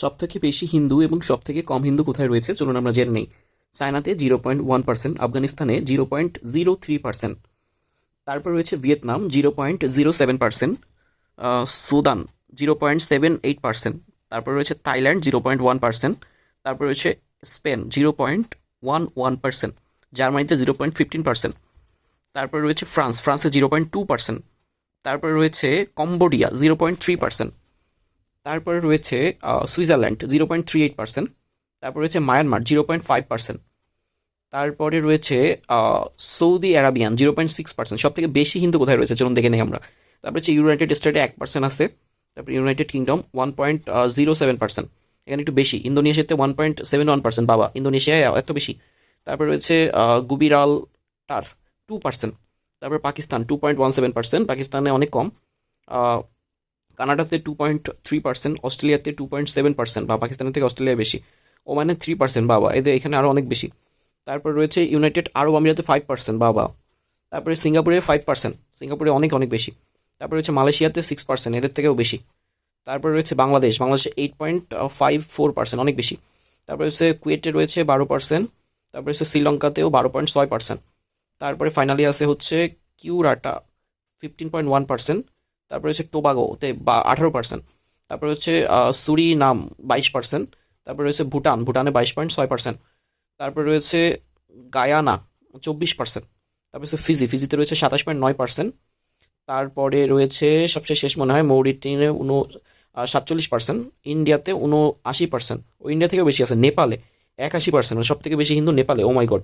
সব থেকে বেশি হিন্দু এবং সব থেকে কম হিন্দু কোথায় রয়েছে? চলুন আমরা জেনে নেই। চায়নাতে জিরো পয়েন্ট ওয়ান পার্সেন্ট, আফগানিস্তানে zero point zero three percent. তারপর রয়েছে Vietnam, zero point zero seven percent. Sudan, zero point seven eight percent. তারপর রয়েছে Thailand, zero point one percent. তারপর রয়েছে Spain, zero point one one percent. জার্মানিতে zero point fifteen percent. তারপর রয়েছে France, ফ্রান্সে জিরো পয়েন্ট টু পার্সেন্ট। তারপর রয়েছে Cambodia, zero point three percent. তারপরে রয়েছে Switzerland zero point three eight percent তারপর রয়েছে Myanmar zero point five percent তারপরে রয়েছে Saudi Arabian zero point six percent সব থেকে বেশি হিন্দু কোথায় রয়েছে? চলুন দেখে নেই আমরা। তারপরে হচ্ছে ইউনাইটেড স্টেটে এক পার্সেন্ট আছে। তারপরে United Kingdom one point zero seven percent এখানে একটু বেশি। ইন্দোনেশিয়াতে one point seven one percent বাবা, ইন্দোনেশিয়ায় এত বেশি। তারপরে রয়েছে গুবিরাল টার টু পার্সেন্ট তারপরে Pakistan two point one seven percent পাকিস্তানে অনেক কম। কানাডাতে টু পয়েন্ট থ্রি পার্সেন্ট অস্ট্রেলিয়াতে টু পয়েন্ট সেভেন পার্সেন্ট বা পাকিস্তানের থেকে অস্ট্রেলিয়া বেশি, ওমানে থ্রি পার্সেন্ট বাবা এদের এখানে আরও অনেক বেশি। তারপর রয়েছে ইউনাইটেড আরব আমিরাতে ফাইভ পার্সেন্ট বাবা তারপরে সিঙ্গাপুরে ফাইভ পার্সেন্ট সিঙ্গাপুরে অনেক অনেক বেশি। তারপরে রয়েছে মালয়েশিয়াতে সিক্স পার্সেন্ট এদের থেকেও বেশি। তারপরে রয়েছে বাংলাদেশ, বাংলাদেশে eight point five four percent অনেক বেশি। তারপরে হচ্ছে কুয়েটে রয়েছে বারো পার্সেন্ট তারপরে হচ্ছে শ্রীলঙ্কাতেও বারো পয়েন্ট ছয় পার্সেন্ট তারপরে ফাইনালি আছে হচ্ছে কিউরাটা ফিফটিন পয়েন্ট ওয়ান পার্সেন্ট তারপরে হচ্ছে টোবাগোতে বা আঠারো পার্সেন্ট তারপরে হচ্ছে সুরি নাম বাইশ পার্সেন্ট তারপরে রয়েছে ভুটান, ভুটানে বাইশ পয়েন্ট ছয় পার্সেন্ট তারপরে রয়েছে গায়ানা, চব্বিশ পার্সেন্ট তারপরে হচ্ছে ফিজি, ফিজিতে রয়েছে সাতাশ পয়েন্ট নয় পার্সেন্ট তারপরে রয়েছে, সবচেয়ে শেষ মনে হয় মৌরিটিনে উনো সাতচল্লিশ পার্সেন্ট ইন্ডিয়াতে উনো আশি পার্সেন্ট ও ইন্ডিয়া থেকেও বেশি আছে, নেপালে একাশি পার্সেন্ট সব থেকে বেশি হিন্দু নেপালে, ও মাই গড।